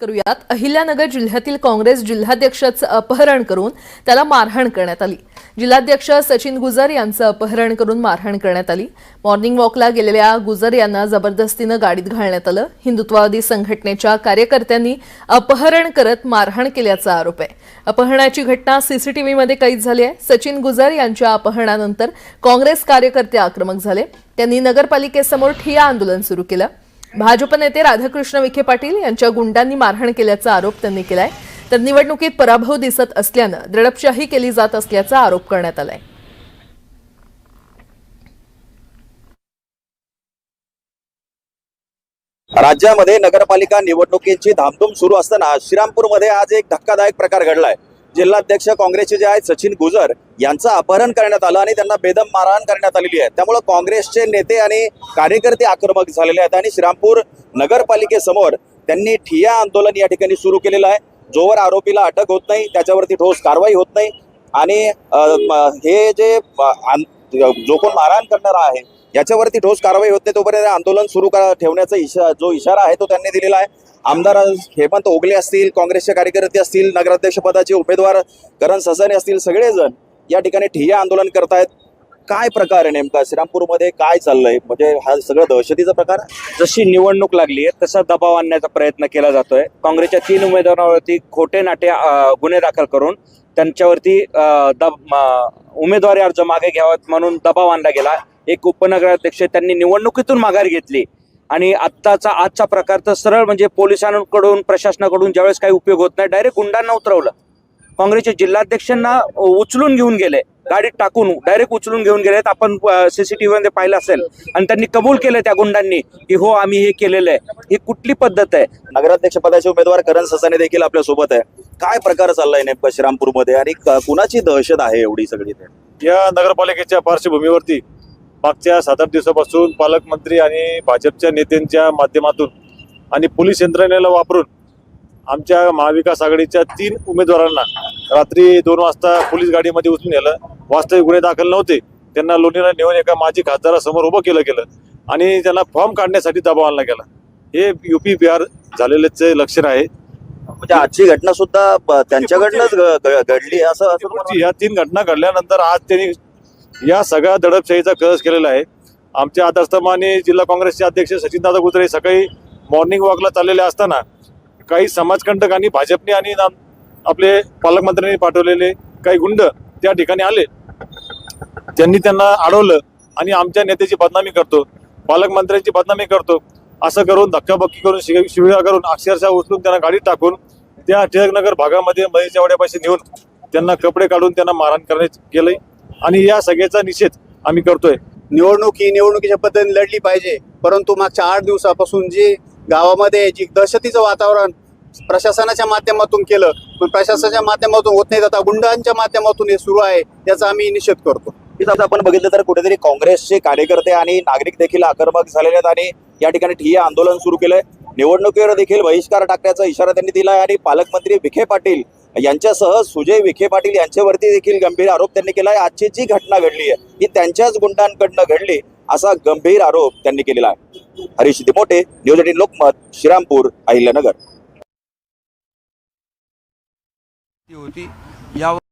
करूयात. अहिल्यानगर जिल्ह्यातील काँग्रेस जिल्हाध्यक्षाचं अपहरण करून त्याला मारहाण करण्यात आली. जिल्हाध्यक्ष सचिन गुजर यांचं अपहरण करून मारहाण करण्यात आली. मॉर्निंग वॉकला गेलेल्या गुजर यांना जबरदस्तीनं गाडीत घालण्यात आलं. हिंदुत्ववादी संघटनेच्या कार्यकर्त्यांनी अपहरण करत मारहाण केल्याचा आरोप आहे. अपहरणाची घटना सीसीटीव्हीमध्ये कैद झाली आहे. सचिन गुजर यांच्या अपहरणानंतर काँग्रेस कार्यकर्ते आक्रमक झाले. त्यांनी नगरपालिकेसमोर ठिया आंदोलन सुरू केलं. भाजप नेते राधाकृष्ण विखे पाटील यांच्या गुंडांनी मारहाण केल्याचा आरोप त्यांनी केलाय. तर निवडणुकीत पराभव दिसत असल्यानं दडपशाही केली जात असल्याचा आरोप करण्यात आलाय. राज्यामध्ये नगरपालिका निवडणुकीची धामधूम सुरू असताना श्रीरामपूरमध्ये आज एक धक्कादायक प्रकार घडलाय. जिल्हाध्यक्ष काँग्रेसचे जे आहेत सचिन गुजर यांचं अपहरण करण्यात आलं आणि त्यांना बेदम मारहाण करण्यात आलेली आहे. त्यामुळे काँग्रेसचे नेते आणि कार्यकर्ते आक्रमक झालेले आहेत आणि श्रीरामपूर नगरपालिकेसमोर त्यांनी ठिया आंदोलन या ठिकाणी सुरू केलेलं आहे. जोवर आरोपीला अटक होत नाही त्याच्यावरती ठोस कारवाई होत नाही आणि हे जे जो कोण मारहाण करणारा आहे याच्यावरती ठोस कारवाई होत नाही तोपर्यंत आंदोलन सुरू करा ठेवण्याचा इशा जो इशारा आहे तो त्यांनी दिलेला आहे. आमदार हेमंत ओगले असतील काँग्रेसचे कार्यकर्ते असतील नगराध्यक्षपदाचे उमेदवार करण ससाने असतील सगळेजण या ठिकाणी ठिय्या आंदोलन करतायत. काय प्रकार आहे नेमका? श्रीरामपूरमध्ये काय चाललंय? म्हणजे हा सगळं दहशतीचा प्रकार? जशी निवडणूक लागली आहे तसा दबाव आणण्याचा प्रयत्न केला जातोय. काँग्रेसच्या तीन उमेदवारांवरती खोटे नाटे गुन्हे दाखल करून त्यांच्यावरती दब उमेदवारी अर्ज मागे घ्यावात म्हणून दबाव आणला गेला एक उपनगराध्यक्ष त्यांनी निवडणुकीतून माघार घेतली. आणि आत्ताचा आजचा प्रकार तर सरळ म्हणजे पोलिसांकडून प्रशासनाकडून ज्यावेळेस काही उपयोग होत नाही डायरेक्ट गुंडांना उतरवलं. काँग्रेसच्या जिल्हाध्यक्षांना उचलून घेऊन गेले. गाडीत टाकून डायरेक्ट उचलून घेऊन गेलेत आपण सीसीटीव्ही मध्ये पाहिलं असेल. आणि त्यांनी कबूल केलं त्या गुंडांनी की हो आम्ही हे केलेलं आहे. ही कुठली पद्धत आहे? नगराध्यक्ष पदाचे उमेदवार करण ससाने देखील आपल्यासोबत आहे. काय प्रकार चाललाय नेमका श्रीरामपूरमध्ये? आणि कुणाची दहशत आहे एवढी सगळी ते या नगरपालिकेच्या पार्श्वभूमीवरती मागच्या सात आठ दिवसापासून पालकमंत्री आणि भाजपच्या नेत्यांच्या माध्यमातून आणि पोलीस यंत्रणेला वापरून आमच्या महाविकास आघाडीच्या तीन उमेदवारांना रात्री दोन वाजता पोलीस गाडीमध्ये उचलून नेलं. वास्तविक गुन्हे दाखल नव्हते. त्यांना लोणीला नेऊन एका माजी खासदारासमोर उभं केलं गेलं आणि त्यांना फॉर्म काढण्यासाठी दबाव आणला गेला. हे युपी बिहार झालेलेच लक्षण आहे. म्हणजे आजची घटना सुद्धा त्यांच्याकडनंच घडली असं या तीन घटना घडल्यानंतर आज त्यांनी या सगळ्या दडपशाहीचा कळस केलेला आहे. आमच्या आदर्शमाने जिल्हा काँग्रेसचे अध्यक्ष सचिनदादा गुजरे सकाळी मॉर्निंग वॉकला चाललेले असताना काही समाजकंटकांनी भाजपने आणि आपले पालकमंत्र्यांनी पाठवलेले काही गुंड त्या ठिकाणी आले. त्यांनी त्यांना अडवलं आणि आमच्या नेत्याची बदनामी करतो पालकमंत्र्यांची बदनामी करतो. असं करून धक्काबक्की करून शिव- करून अक्षरशः उचलून त्यांना गाडीत टाकून त्या टिळकनगर भागामध्ये महेशच्या वाड्यापाशी नेऊन त्यांना कपडे काढून त्यांना मारहाण करण्यात गेले आणि या सगळ्याचा निषेध आम्ही करतोय. निवडणूक ही निवडणुकीच्या पद्धतीने लढली पाहिजे. परंतु मागच्या आठ दिवसापासून जे गावामध्ये जी दहशतीचं वातावरण प्रशासनाच्या माध्यमातून केलं पण प्रशासनाच्या माध्यमातून होत नाही. आता गुंडांच्या माध्यमातून हे सुरू आहे याचा आम्ही निषेध करतो. आपण बघितलं तर कुठेतरी काँग्रेसचे कार्यकर्ते आणि नागरिक देखील आक्रमक झालेले आहेत आणि या ठिकाणी ठिय्या आंदोलन सुरू केलंय. निवडणुकीवर देखील बहिष्कार टाकण्याचा इशारा त्यांनी दिला आहे आणि पालकमंत्री विखे पाटील यांच्यासह सुजय विखे पाटील यांच्यावरती देखील गंभीर आरोप त्यांनी केला आहे. आजची जी घटना घडली आहे ही त्यांच्याच गुंडांकडनं घडली असा गंभीर आरोप त्यांनी केलेला आहे. Harish Dimote News Eighteen Lokmat Shrirampur Ahilyanagar. होती. या